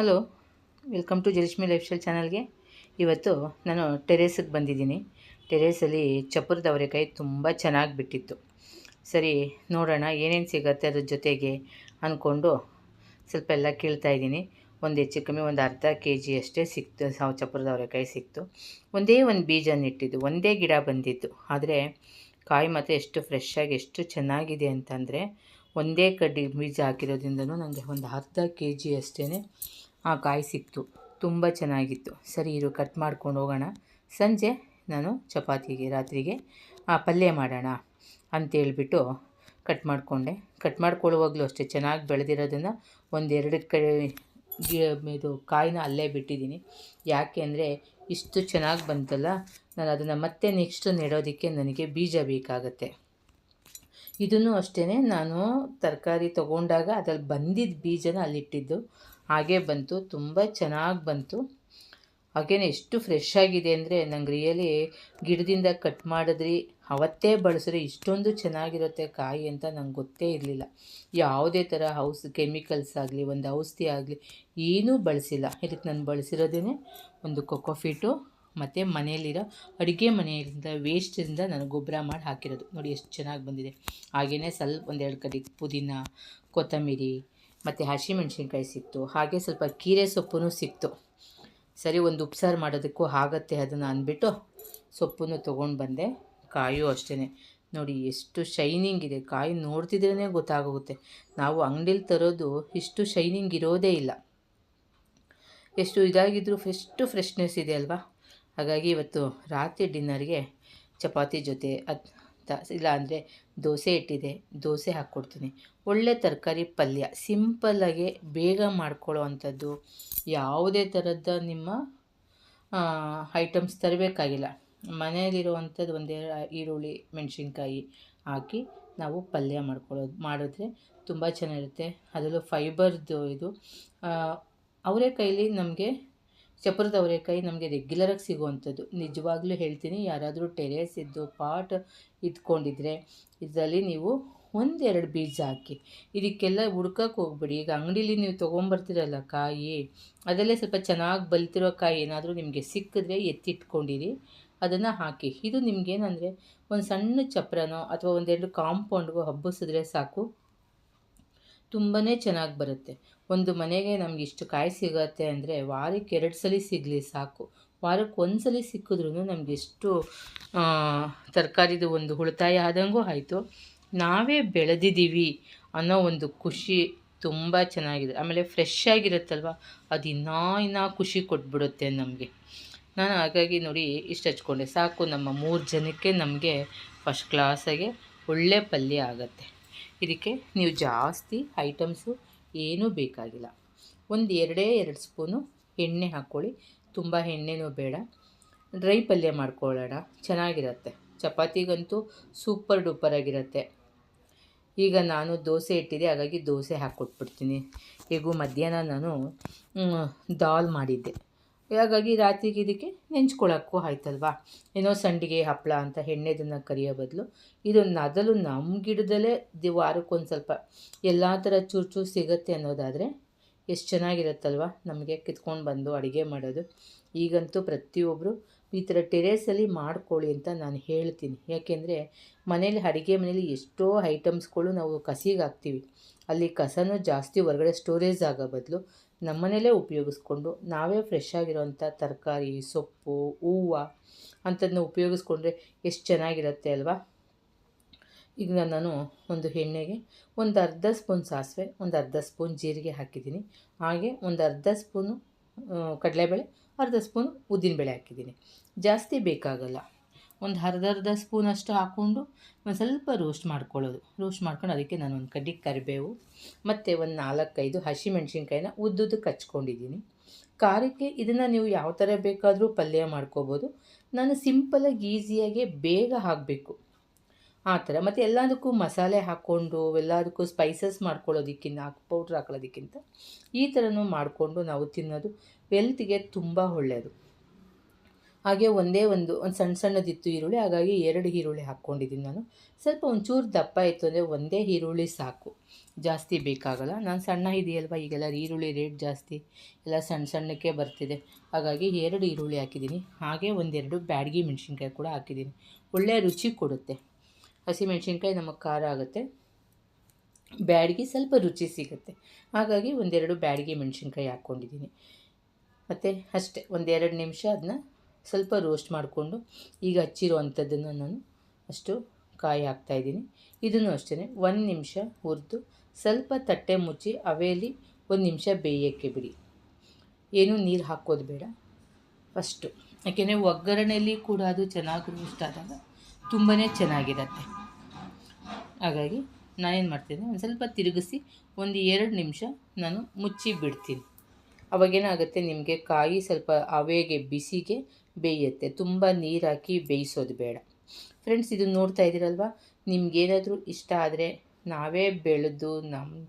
Hello welcome to Jalakshmi life style ಚಾನಲ್ಗೆ ಇವತ್ತು ನಾನು ಟೆರೇಸಿಗೆ ಬಂದಿದ್ದೀನಿ. ಟೆರೇಸಲ್ಲಿ ಚಪ್ಪರದ ಅವರೆಕಾಯಿ ತುಂಬ ಚೆನ್ನಾಗಿ ಬಿಟ್ಟಿತ್ತು. ಸರಿ, ನೋಡೋಣ ಏನೇನು ಸಿಗತ್ತೆ ಅದ್ರ ಜೊತೆಗೆ ಅಂದ್ಕೊಂಡು ಸ್ವಲ್ಪ ಎಲ್ಲ ಇದ್ದೀನಿ. ಒಂದು ಹೆಚ್ಚು ಕಮ್ಮಿ, ಒಂದು ಅರ್ಧ ಕೆ ಜಿ ಅಷ್ಟೇ ಸಿಕ್ತು, ಸಾವು ಅವರೆಕಾಯಿ ಸಿಕ್ತು. ಒಂದೇ ಒಂದು ಬೀಜ ನೆಟ್ಟಿದ್ದು ಒಂದೇ ಗಿಡ ಬಂದಿತ್ತು. ಆದರೆ ಕಾಯಿ ಮಾತ್ರ ಎಷ್ಟು ಫ್ರೆಶ್ ಆಗಿ, ಎಷ್ಟು ಚೆನ್ನಾಗಿದೆ ಅಂತಂದರೆ ಒಂದೇ ಕಡ್ಡಿ ಬೀಜ ಹಾಕಿರೋದ್ರಿಂದನೂ ನನಗೆ ಒಂದು ಅರ್ಧ ಕೆ ಜಿ ಅಷ್ಟೇ ಆ ಕಾಯಿ ಸಿಕ್ತು. ತುಂಬ ಚೆನ್ನಾಗಿತ್ತು. ಸರಿ, ಇರು ಕಟ್ ಮಾಡ್ಕೊಂಡು ಹೋಗೋಣ. ಸಂಜೆ ನಾನು ಚಪಾತಿಗೆ, ರಾತ್ರಿಗೆ, ಆ, ಪಲ್ಯ ಮಾಡೋಣ ಅಂತೇಳ್ಬಿಟ್ಟು ಕಟ್ ಮಾಡಿಕೊಂಡೆ. ಕಟ್ ಮಾಡ್ಕೊಳ್ಳುವಾಗಲೂ ಅಷ್ಟೇ ಚೆನ್ನಾಗಿ ಬೆಳೆದಿರೋದನ್ನು ಒಂದೆರಡು ಕಡೆ ಇದು ಕಾಯಿನ ಅಲ್ಲೇ ಬಿಟ್ಟಿದ್ದೀನಿ. ಯಾಕೆ ಅಂದರೆ ಇಷ್ಟು ಚೆನ್ನಾಗಿ ಬಂತಲ್ಲ, ನಾನು ಅದನ್ನು ಮತ್ತೆ ನೆಕ್ಸ್ಟ್ ನೆಡೋದಕ್ಕೆ ನನಗೆ ಬೀಜ ಬೇಕಾಗತ್ತೆ. ಇದನ್ನು ಅಷ್ಟೇ ನಾನು ತರಕಾರಿ ತಗೊಂಡಾಗ ಅದ್ರಲ್ಲಿ ಬಂದಿದ್ದ ಬೀಜನ ಅಲ್ಲಿಟ್ಟಿದ್ದು. ಹಾಗೆ ಬಂತು, ತುಂಬ ಚೆನ್ನಾಗಿ ಬಂತು. ಹಾಗೇನೆ ಎಷ್ಟು ಫ್ರೆಶ್ ಆಗಿದೆ ಅಂದರೆ ನಂಗೆ ರಿಯಲಿ ಗಿಡದಿಂದ ಕಟ್ ಮಾಡಿದ್ರಿ, ಅವತ್ತೇ ಬಳಸಿದ್ರೆ ಇಷ್ಟೊಂದು ಚೆನ್ನಾಗಿರುತ್ತೆ ಕಾಯಿ ಅಂತ ನಂಗೆ ಗೊತ್ತೇ ಇರಲಿಲ್ಲ. ಯಾವುದೇ ಥರ ಹೌಸ್ ಕೆಮಿಕಲ್ಸ್ ಆಗಲಿ, ಒಂದು ಔಷಧಿ ಆಗಲಿ, ಏನೂ ಬಳಸಿಲ್ಲ. ಇದಕ್ಕೆ ನಾನು ಬಳಸಿರೋದೇ ಒಂದು ಕೊಕೊಫಿಟು ಮತ್ತು ಮನೆಯಲ್ಲಿರೋ ಅಡುಗೆ ಮನೆಯಿಂದ ವೇಸ್ಟಿಂದ ನಾನು ಗೊಬ್ಬರ ಮಾಡಿ ಹಾಕಿರೋದು. ನೋಡಿ, ಎಷ್ಟು ಚೆನ್ನಾಗಿ ಬಂದಿದೆ. ಹಾಗೆಯೇ ಸ್ವಲ್ಪ ಒಂದೆರಡು ಕಡೆ ಪುದೀನ, ಕೊತ್ತಂಬರಿ ಮತ್ತು ಹಸಿಮೆಣ್ಸಿನ್ಕಾಯಿ ಸಿಕ್ತು, ಹಾಗೆ ಸ್ವಲ್ಪ ಕೀರೆ ಸೊಪ್ಪು ಸಿಕ್ತು. ಸರಿ, ಒಂದು ಉಪ್ಸಾರು ಮಾಡೋದಕ್ಕೂ ಆಗತ್ತೆ ಅದನ್ನು ಅಂದ್ಬಿಟ್ಟು ಸೊಪ್ಪನ್ನು ತೊಗೊಂಡು ಬಂದೆ. ಕಾಯು ಅಷ್ಟೇ ನೋಡಿ, ಎಷ್ಟು ಶೈನಿಂಗ್ ಇದೆ. ಕಾಯಿ ನೋಡ್ತಿದ್ರೇ ಗೊತ್ತಾಗುತ್ತೆ ನಾವು ಅಂಗಡಿಲಿ ತರೋದು ಇಷ್ಟು ಶೈನಿಂಗ್ ಇರೋದೇ ಇಲ್ಲ. ಎಷ್ಟು ಇದಾಗಿದ್ದರೂ ಎಷ್ಟು ಫ್ರೆಶ್ನೆಸ್ ಇದೆ ಅಲ್ವಾ? ಹಾಗಾಗಿ ಇವತ್ತು ರಾತ್ರಿ ಡಿನ್ನರ್ಗೆ ಚಪಾತಿ ಜೊತೆ ಅದು ಇಲ್ಲ ಅಂದರೆ ದೋಸೆ ಇಟ್ಟಿದೆ, ದೋಸೆ ಹಾಕ್ಕೊಡ್ತೀನಿ. ಒಳ್ಳೆ ತರಕಾರಿ ಪಲ್ಯ ಸಿಂಪಲ್ಲಾಗಿ ಬೇಗ ಮಾಡ್ಕೊಳ್ಳೋ ಅಂಥದ್ದು ಯಾವುದೇ ಥರದ ನಿಮ್ಮ ಐಟಮ್ಸ್ ತರಬೇಕಾಗಿಲ್ಲ. ಮನೆಯಲ್ಲಿರುವಂಥದ್ದು ಒಂದೇ ಈರುಳ್ಳಿ, ಮೆಣಸಿನ್ಕಾಯಿ ಹಾಕಿ ನಾವು ಪಲ್ಯ ಮಾಡ್ಕೊಳ್ಳೋದು ಮಾಡಿದ್ರೆ ತುಂಬ ಚೆನ್ನಾಗಿರುತ್ತೆ. ಅದರಲ್ಲೂ ಫೈಬರ್ದು ಇದು. ಅವರೆಕಾಯಲ್ಲಿ ನಮಗೆ ಚಪ್ಪರದ ಕೈ ನಮಗೆ ರೆಗ್ಯುಲರಾಗಿ ಸಿಗುವಂಥದ್ದು. ನಿಜವಾಗ್ಲೂ ಹೇಳ್ತೀನಿ, ಯಾರಾದರೂ ಟೆರೇಸ್ ಇದ್ದು ಪಾಟ್ ಇದ್ಕೊಂಡಿದ್ರೆ ಇದರಲ್ಲಿ ನೀವು ಒಂದೆರಡು ಬೀಜ ಹಾಕಿ, ಇದಕ್ಕೆಲ್ಲ ಹುಡ್ಕಕ್ಕೆ ಹೋಗ್ಬೇಡಿ. ಈಗ ಅಂಗಡೀಲಿ ನೀವು ತೊಗೊಂಬರ್ತೀರಲ್ಲ ಕಾಯಿ ಅದರಲ್ಲೇ ಸ್ವಲ್ಪ ಚೆನ್ನಾಗಿ ಬಲ್ತಿರೋ ಕಾಯಿ ಏನಾದರೂ ನಿಮಗೆ ಸಿಕ್ಕಿದ್ರೆ ಎತ್ತಿಟ್ಕೊಂಡಿರಿ, ಅದನ್ನು ಹಾಕಿ. ಇದು ನಿಮಗೇನಂದರೆ ಒಂದು ಸಣ್ಣ ಚಪ್ರನೋ ಅಥವಾ ಒಂದೆರಡು ಕಾಂಪೌಂಡ್ಗೋ ಹಬ್ಬಿಸಿದ್ರೆ ಸಾಕು. ತುಂಬಾ ಚೆನ್ನಾಗಿ ಬರುತ್ತೆ. ಒಂದು ಮನೆಗೆ ನಮ್ಗೆ ಇಷ್ಟು ಕಾಯಿ ಸಿಗುತ್ತೆ ಅಂದರೆ ವಾರಕ್ಕೆ ಎರಡು ಸಲ ಸಿಗಲಿ ಸಾಕು. ವಾರಕ್ಕೆ ಒಂದು ಸಲ ಸಿಕ್ಕಿದ್ರೂ ನಮ್ಗೆ ಎಷ್ಟು ತರಕಾರಿದು ಒಂದು ಉಳಿತಾಯ ಆದಂಗೂ ಆಯಿತು. ನಾವೇ ಬೆಳೆದಿದ್ದೀವಿ ಅನ್ನೋ ಒಂದು ಖುಷಿ ತುಂಬ ಚೆನ್ನಾಗಿದೆ. ಆಮೇಲೆ ಫ್ರೆಶ್ ಆಗಿರುತ್ತಲ್ವ? ಅದು ಇನ್ನೂ ಇನ್ನೂ ಖುಷಿ ಕೊಟ್ಬಿಡುತ್ತೆ ನಮಗೆ. ನಾನು ಹಾಗಾಗಿ ನೋಡಿ ಇಷ್ಟು ಹಚ್ಕೊಂಡೆ. ಸಾಕು ನಮ್ಮ ಮೂರು ಜನಕ್ಕೆ ನಮಗೆ ಫಸ್ಟ್ ಕ್ಲಾಸಾಗೆ ಒಳ್ಳೆ ಪಲ್ಯ ಆಗುತ್ತೆ. ಇದಕ್ಕೆ ನೀವು ಜಾಸ್ತಿ ಐಟಮ್ಸು ಏನೂ ಬೇಕಾಗಿಲ್ಲ. ಒಂದು ಎರಡೇ ಎರಡು ಸ್ಪೂನು ಎಣ್ಣೆ ಹಾಕ್ಕೊಳ್ಳಿ. ತುಂಬ ಎಣ್ಣೆನೂ ಬೇಡ. ಡ್ರೈ ಪಲ್ಯ ಮಾಡ್ಕೊಳ್ಳೋಣ. ಚೆನ್ನಾಗಿರುತ್ತೆ. ಚಪಾತಿಗಂತೂ ಸೂಪರ್ ಡೂಪರ್ ಆಗಿರುತ್ತೆ. ಈಗ ನಾನು ದೋಸೆ ಇಟ್ಟಿದ್ದೆ. ಹಾಗಾಗಿ ದೋಸೆ ಹಾಕ್ಕೊಟ್ಬಿಡ್ತೀನಿ. ಈಗೂ ಮಧ್ಯಾಹ್ನ ನಾನು ದಾಲ್ ಮಾಡಿದ್ದೆ. ಹಾಗಾಗಿ ರಾತ್ರಿಗೆ ಇದಕ್ಕೆ ನೆಂಚ್ಕೊಳ್ಳೋಕ್ಕೂ ಆಯ್ತಲ್ವಾ? ಏನೋ ಸಂಡಿಗೆ ಹಪ್ಪಳ ಅಂತ ಎಣ್ಣೆದನ್ನು ಕರಿಯೋ ಬದಲು ಇದೊಂದು ಅದಲು ನಮ್ಮ ಗಿಡದಲ್ಲೇ ದಿ, ವಾರಕ್ಕೊಂದು ಸ್ವಲ್ಪ ಎಲ್ಲ ಥರ ಚೂರು ಚೂರು ಸಿಗುತ್ತೆ ಅನ್ನೋದಾದರೆ ಎಷ್ಟು ಚೆನ್ನಾಗಿರುತ್ತಲ್ವ? ನಮಗೆ ಕಿತ್ಕೊಂಡು ಬಂದು ಅಡುಗೆ ಮಾಡೋದು. ಈಗಂತೂ ಪ್ರತಿಯೊಬ್ಬರು ಈ ಥರ ಟೆರೇಸಲ್ಲಿ ಮಾಡ್ಕೊಳ್ಳಿ ಅಂತ ನಾನು ಹೇಳ್ತೀನಿ. ಯಾಕೆಂದರೆ ಮನೇಲಿ, ಅಡುಗೆ ಮನೇಲಿ ಎಷ್ಟೋ ಐಟಮ್ಸ್ಗಳು ನಾವು ಕಸಿಗೆ ಹಾಕ್ತೀವಿ. ಅಲ್ಲಿ ಕಸನೂ ಜಾಸ್ತಿ ಹೊರಗಡೆ ಸ್ಟೋರೇಜ್ ಆಗೋ ಬದಲು ನಮ್ಮನೇಲೇ ಉಪಯೋಗಿಸ್ಕೊಂಡು ನಾವೇ ಫ್ರೆಶ್ ಆಗಿರೋವಂಥ ತರಕಾರಿ, ಸೊಪ್ಪು, ಹೂವು ಅಂಥದ್ದನ್ನ ಉಪಯೋಗಿಸ್ಕೊಂಡ್ರೆ ಎಷ್ಟು ಚೆನ್ನಾಗಿರುತ್ತೆ ಅಲ್ವಾ? ಈಗ ನಾನು ಒಂದು ಎಣ್ಣೆಗೆ ಒಂದು ಅರ್ಧ ಸ್ಪೂನ್ ಸಾಸಿವೆ, ಒಂದು ಅರ್ಧ ಸ್ಪೂನ್ ಜೀರಿಗೆ ಹಾಕಿದ್ದೀನಿ. ಹಾಗೆ ಒಂದು ಅರ್ಧ ಸ್ಪೂನು ಕಡಲೆಬೇಳೆ, ಅರ್ಧ ಸ್ಪೂನು ಉದ್ದಿನಬೇಳೆ ಹಾಕಿದ್ದೀನಿ. ಜಾಸ್ತಿ ಬೇಕಾಗಲ್ಲ. ಒಂದು ಅರ್ಧರ್ಧ ಅರ್ಧ ಸ್ಪೂನಷ್ಟು ಹಾಕ್ಕೊಂಡು ಒಂದು ಸ್ವಲ್ಪ ರೋಸ್ಟ್ ಮಾಡ್ಕೊಳ್ಳೋದು. ರೋಸ್ಟ್ ಮಾಡ್ಕೊಂಡು ಅದಕ್ಕೆ ನಾನು ಒಂದು ಕಡ್ಡಿ ಕರಿಬೇವು, ಮತ್ತು ಒಂದು ನಾಲ್ಕೈದು ಹಸಿಮೆಣ್ಸಿನ್ಕಾಯಿನ ಉದ್ದುದ್ದು ಕಚ್ಕೊಂಡಿದ್ದೀನಿ. ಖಾರಕ್ಕೆ ಇದನ್ನು ನೀವು ಯಾವ ಥರ ಬೇಕಾದರೂ ಪಲ್ಯ ಮಾಡ್ಕೋಬೋದು. ನಾನು ಸಿಂಪಲಾಗಿ ಈಸಿಯಾಗಿ ಬೇಗ ಹಾಕಬೇಕು. ಆ ಥರ. ಮತ್ತು ಎಲ್ಲದಕ್ಕೂ ಮಸಾಲೆ ಹಾಕ್ಕೊಂಡು, ಎಲ್ಲದಕ್ಕೂ ಸ್ಪೈಸಸ್ ಮಾಡ್ಕೊಳ್ಳೋದಕ್ಕಿಂತ, ಹಾಕಿ ಪೌಡ್ರ್ ಹಾಕೊಳ್ಳೋದಕ್ಕಿಂತ ಈ ಥರನೂ ಮಾಡಿಕೊಂಡು ನಾವು ತಿನ್ನೋದು ಹೆಲ್ತ್ಗೆ ತುಂಬ ಒಳ್ಳೆಯದು ಹಾಗೆ ಒಂದೇ ಒಂದು ಒಂದು ಸಣ್ಣ ಸಣ್ಣದಿತ್ತು ಈರುಳ್ಳಿ, ಹಾಗಾಗಿ ಎರಡು ಈರುಳ್ಳಿ ಹಾಕ್ಕೊಂಡಿದ್ದೀನಿ ನಾನು. ಸ್ವಲ್ಪ ಒಂಚೂರು ದಪ್ಪ ಇತ್ತು ಅಂದರೆ ಒಂದೇ ಈರುಳ್ಳಿ ಸಾಕು. ಜಾಸ್ತಿ ಬೇಕಾಗಲ್ಲ. ನಾನು ಸಣ್ಣ ಇದೆಯಲ್ವ ಈಗೆಲ್ಲ, ಈರುಳ್ಳಿ ರೇಟ್ ಜಾಸ್ತಿ. ಎಲ್ಲ ಸಣ್ಣ ಸಣ್ಣಕ್ಕೆ ಬರ್ತಿದೆ. ಹಾಗಾಗಿ ಎರಡು ಈರುಳ್ಳಿ ಹಾಕಿದ್ದೀನಿ. ಹಾಗೆ ಒಂದೆರಡು ಬ್ಯಾಡ್ಗಿ ಮೆಣಸಿನ್ಕಾಯಿ ಕೂಡ ಹಾಕಿದ್ದೀನಿ. ಒಳ್ಳೆಯ ರುಚಿ ಕೊಡುತ್ತೆ. ಹಸಿಮೆಣ್ಸಿನ್ಕಾಯಿ ನಮಗೆ ಖಾರ ಆಗುತ್ತೆ. ಬ್ಯಾಡ್ಗಿ ಸ್ವಲ್ಪ ರುಚಿ ಸಿಗುತ್ತೆ. ಹಾಗಾಗಿ ಒಂದೆರಡು ಬ್ಯಾಡ್ಗಿ ಮೆಣಸಿನ್ಕಾಯಿ ಹಾಕ್ಕೊಂಡಿದ್ದೀನಿ. ಮತ್ತು ಅಷ್ಟೇ, ಒಂದೆರಡು ನಿಮಿಷ ಅದನ್ನ ಸ್ವಲ್ಪ ರೋಸ್ಟ್ ಮಾಡಿಕೊಂಡು ಈಗ ಹಚ್ಚಿರೋ ಅಂಥದ್ದನ್ನು ನಾನು ಅಷ್ಟು ಕಾಯಿ ಹಾಕ್ತಾಯಿದ್ದೀನಿ ಇದನ್ನು ಅಷ್ಟೇ ಒಂದು ನಿಮಿಷ ಹುರಿದು ಸ್ವಲ್ಪ ತಟ್ಟೆ ಮುಚ್ಚಿ ಅವೆಯಲ್ಲಿ ಒಂದು ನಿಮಿಷ ಬೇಯೋಕ್ಕೆ ಬಿಡಿ. ಏನೂ ನೀರು ಹಾಕೋದು ಬೇಡ. ಫಸ್ಟು ಯಾಕೆಂದರೆ ಒಗ್ಗರಣೆಯಲ್ಲಿ ಕೂಡ ಅದು ಚೆನ್ನಾಗಿ ರೋಸ್ಟ್ ಆದಾಗ ತುಂಬಾ ಚೆನ್ನಾಗಿರುತ್ತೆ. ಹಾಗಾಗಿ ನಾನೇನು ಮಾಡ್ತೀನಿ, ಒಂದು ಸ್ವಲ್ಪ ತಿರುಗಿಸಿ ಒಂದು ಎರಡು ನಿಮಿಷ ನಾನು ಮುಚ್ಚಿ ಬಿಡ್ತೀನಿ ಅವಾಗೇನಾಗುತ್ತೆ, ನಿಮಗೆ ಕಾಯಿ ಸ್ವಲ್ಪ ಅವೆಗೆ, ಬಿಸಿಗೆ ಬೇಯುತ್ತೆ. ತುಂಬ ನೀರು ಹಾಕಿ ಬೇಯಿಸೋದು ಬೇಡ. ಫ್ರೆಂಡ್ಸ್ ಇದು ನೋಡ್ತಾ ಇದ್ದೀರಲ್ವ? ನಿಮ್ಗೇನಾದರೂ ಇಷ್ಟ ಆದರೆ ನಾವೇ ಬೆಳೆದು ನಮ್ಮ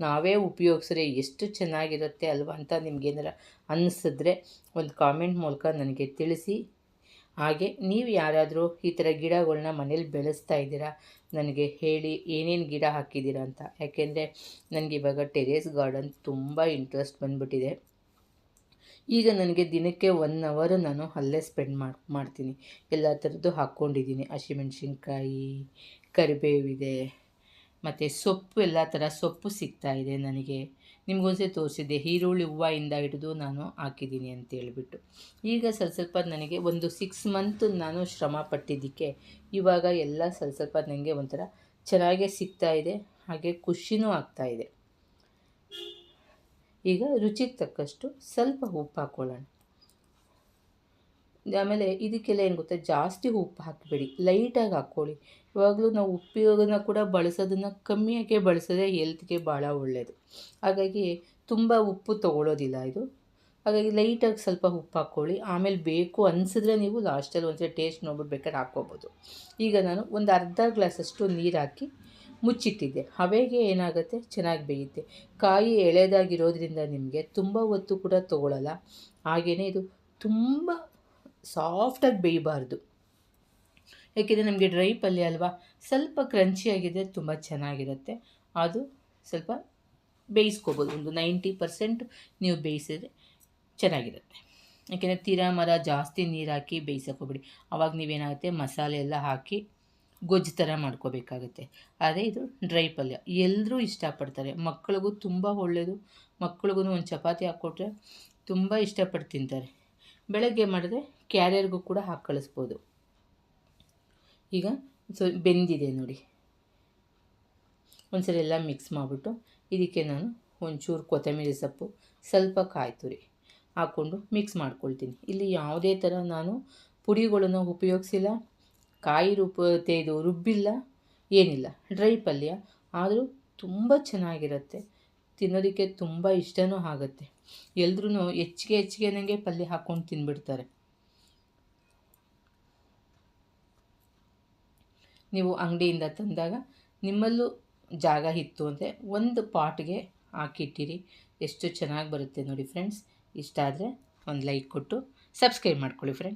ನಾವೇ ಉಪಯೋಗಿಸ್ರೆ ಎಷ್ಟು ಚೆನ್ನಾಗಿರುತ್ತೆ ಅಲ್ವಾ ಅಂತ ನಿಮ್ಗೇನಾರ ಅನ್ನಿಸಿದ್ರೆ ಒಂದು ಕಾಮೆಂಟ್ ಮೂಲಕ ನನಗೆ ತಿಳಿಸಿ. ಹಾಗೆ, ನೀವು ಯಾರಾದರೂ ಈ ಥರ ಗಿಡಗಳನ್ನ ಮನೇಲಿ ಬೆಳೆಸ್ತಾ ಇದ್ದೀರಾ? ನನಗೆ ಹೇಳಿ ಏನೇನು ಗಿಡ ಹಾಕಿದ್ದೀರಾ ಅಂತ. ಯಾಕೆಂದರೆ ನನಗೆ ಇವಾಗ ಟೆರೇಸ್ ಗಾರ್ಡನ್ ತುಂಬ ಇಂಟ್ರೆಸ್ಟ್ ಬಂದ್ಬಿಟ್ಟಿದೆ. ಈಗ ನನಗೆ ದಿನಕ್ಕೆ ಒನ್ ಅವರು ನಾನು ಅಲ್ಲೇ ಸ್ಪೆಂಡ್ ಮಾಡಿ, ಮಾಡ್ತೀನಿ. ಎಲ್ಲ ಥರದ್ದು ಹಾಕ್ಕೊಂಡಿದ್ದೀನಿ. ಹಸಿಮೆಣ್ಸಿನ್ಕಾಯಿ, ಕರಿಬೇವಿದೆ, ಮತ್ತು ಸೊಪ್ಪು, ಎಲ್ಲ ಥರ ಸೊಪ್ಪು ಸಿಗ್ತಾ ಇದೆ ನನಗೆ. ನಿಮಗೊಂದ್ಸೆ ತೋರಿಸಿದ್ದೆ, ಈರುಳ್ಳಿ ಹೂವಿಂದ ಹಿಡಿದು ನಾನು ಹಾಕಿದ್ದೀನಿ ಅಂತ ಹೇಳಿಬಿಟ್ಟು. ಈಗ ಸ್ವಲ್ಪ ಸ್ವಲ್ಪ ನನಗೆ ಒಂದು ಸಿಕ್ಸ್ ಮಂತ್ ನಾನು ಶ್ರಮ ಪಟ್ಟಿದ್ದಕ್ಕೆ ಇವಾಗ ಎಲ್ಲ ಸ್ವಲ್ಪ ಸ್ವಲ್ಪ ನನಗೆ ಒಂಥರ ಚೆನ್ನಾಗೇ ಸಿಗ್ತಾಯಿದೆ ಹಾಗೆ ಖುಷಿನೂ ಆಗ್ತಾ ಇದೆ. ಈಗ ರುಚಿಗೆ ತಕ್ಕಷ್ಟು ಸ್ವಲ್ಪ ಉಪ್ಪು ಹಾಕ್ಕೊಳ್ಳೋಣ ಆಮೇಲೆ ಇದಕ್ಕೆಲ್ಲ ಏನು ಗೊತ್ತಾ? ಜಾಸ್ತಿ ಉಪ್ಪು ಹಾಕಬೇಡಿ. ಲೈಟಾಗಿ ಹಾಕ್ಕೊಳ್ಳಿ. ಇವಾಗಲೂ ನಾವು ಉಪಯೋಗನ ಕೂಡ ಬಳಸೋದನ್ನು ಕಮ್ಮಿಯಾಗೆ ಬಳಸೋದೇ ಹೆಲ್ತ್ಗೆ ಭಾಳ ಒಳ್ಳೆಯದು ಹಾಗಾಗಿ ತುಂಬ ಉಪ್ಪು ತೊಗೊಳ್ಳೋದಿಲ್ಲ ಇದು. ಹಾಗಾಗಿ ಲೈಟಾಗಿ ಸ್ವಲ್ಪ ಉಪ್ಪು ಹಾಕ್ಕೊಳ್ಳಿ. ಆಮೇಲೆ ಬೇಕು ಅನಿಸಿದ್ರೆ ನೀವು ಲಾಸ್ಟಲ್ಲಿ ಒಂದ್ಸರಿ ಟೇಸ್ಟ್ ನೋಡ್ಬಿಟ್ಟು ಬೇಕಾದ್ರೆ ಹಾಕ್ಕೋಬೋದು. ಈಗ ನಾನು ಒಂದು ಅರ್ಧ ಗ್ಲಾಸಷ್ಟು ನೀರು ಹಾಕಿ ಮುಚ್ಚಿಟ್ಟಿದ್ದೆ ಹವೆಗೆ ಏನಾಗುತ್ತೆ? ಚೆನ್ನಾಗಿ ಬೇಯುತ್ತೆ. ಕಾಯಿ ಎಳೆದಾಗಿರೋದ್ರಿಂದ ನಿಮಗೆ ತುಂಬ ಹೊತ್ತು ಕೂಡ ತೊಗೊಳ್ಳಲ್ಲ ಹಾಗೆಯೇ ಇದು ತುಂಬ ಸಾಫ್ಟಾಗಿ ಬೇಯಬಾರ್ದು. ಯಾಕೆಂದರೆ ನಮಗೆ ಡ್ರೈ ಪಲ್ಯ ಅಲ್ವಾ? ಸ್ವಲ್ಪ ಕ್ರಂಚಿಯಾಗಿದ್ದರೆ ತುಂಬ ಚೆನ್ನಾಗಿರುತ್ತೆ. ಅದು ಸ್ವಲ್ಪ ಬೇಯಿಸ್ಕೋಬೋದು. ಒಂದು ನೈಂಟಿ ಪರ್ಸೆಂಟ್ ನೀವು ಬೇಯಿಸಿದ್ರೆ ಚೆನ್ನಾಗಿರುತ್ತೆ. ಯಾಕೆಂದರೆ ತೀರಾ ಮರ ಜಾಸ್ತಿ ನೀರು ಹಾಕಿ ಬೇಯಿಸೋಕೋಬಿಡಿ ಅವಾಗ ನೀವೇನಾಗುತ್ತೆ? ಮಸಾಲೆ ಎಲ್ಲ ಹಾಕಿ ಗೊಜ್ಜು ಥರ ಮಾಡ್ಕೋಬೇಕಾಗುತ್ತೆ. ಅದೇ ಇದು ಡ್ರೈ ಪಲ್ಯ. ಎಲ್ಲರೂ ಇಷ್ಟಪಡ್ತಾರೆ. ಮಕ್ಕಳಿಗೂ ತುಂಬ ಒಳ್ಳೆಯದು ಮಕ್ಳಿಗೂ ಒಂದು ಚಪಾತಿ ಹಾಕ್ಕೊಟ್ರೆ ತುಂಬ ಇಷ್ಟಪಟ್ಟು ತಿಂತಾರೆ. ಬೆಳಗ್ಗೆ ಮಾಡಿದ್ರೆ ಕ್ಯಾರಿಯರ್ಗೂ ಕೂಡ ಹಾಕಿ ಕಳಿಸ್ಬೋದು. ಈಗ ಸೊ ಬೆಂದಿದೆ ನೋಡಿ. ಒಂದ್ಸರಿ ಎಲ್ಲ ಮಿಕ್ಸ್ ಮಾಡಿಬಿಟ್ಟು ಇದಕ್ಕೆ ನಾನು ಒಂಚೂರು ಕೊತ್ತಂಬರಿ ಸೊಪ್ಪು, ಸ್ವಲ್ಪ ಕಾಯಿ ತುರಿ ಹಾಕ್ಕೊಂಡು ಮಿಕ್ಸ್ ಮಾಡ್ಕೊಳ್ತೀನಿ. ಇಲ್ಲಿ ಯಾವುದೇ ಥರ ನಾನು ಪುಡಿಗಳನ್ನು ಉಪಯೋಗಿಸಿಲ್ಲ. ಕಾಯಿ ರೂಪ ತೆಗೆದು ರುಬ್ಬಿಲ್ಲ, ಏನಿಲ್ಲ. ಡ್ರೈ ಪಲ್ಯ. ಆದರೂ ತುಂಬ ಚೆನ್ನಾಗಿರುತ್ತೆ. ತಿನ್ನೋದಕ್ಕೆ ತುಂಬ ಇಷ್ಟವೂ ಆಗುತ್ತೆ. ಎಲ್ರೂ ಹೆಚ್ಚಿಗೆ ಹೆಚ್ಚಿಗೆ ನನಗೆ ಪಲ್ಯ ಹಾಕ್ಕೊಂಡು ತಿನ್ಬಿಡ್ತಾರೆ. ನೀವು ಅಂಗಡಿಯಿಂದ ತಂದಾಗ ನಿಮ್ಮಲ್ಲೂ ಜಾಗ ಇತ್ತು ಅಂದರೆ ಒಂದು ಪಾಟ್ಗೆ ಹಾಕಿಟ್ಟಿರಿ. ಎಷ್ಟು ಚೆನ್ನಾಗಿ ಬರುತ್ತೆ ನೋಡಿ ಫ್ರೆಂಡ್ಸ್. ಇಷ್ಟ ಆದರೆ ಒಂದು ಲೈಕ್ ಕೊಟ್ಟು ಸಬ್ಸ್ಕ್ರೈಬ್ ಮಾಡ್ಕೊಳ್ಳಿ ಫ್ರೆಂಡ್ಸ್.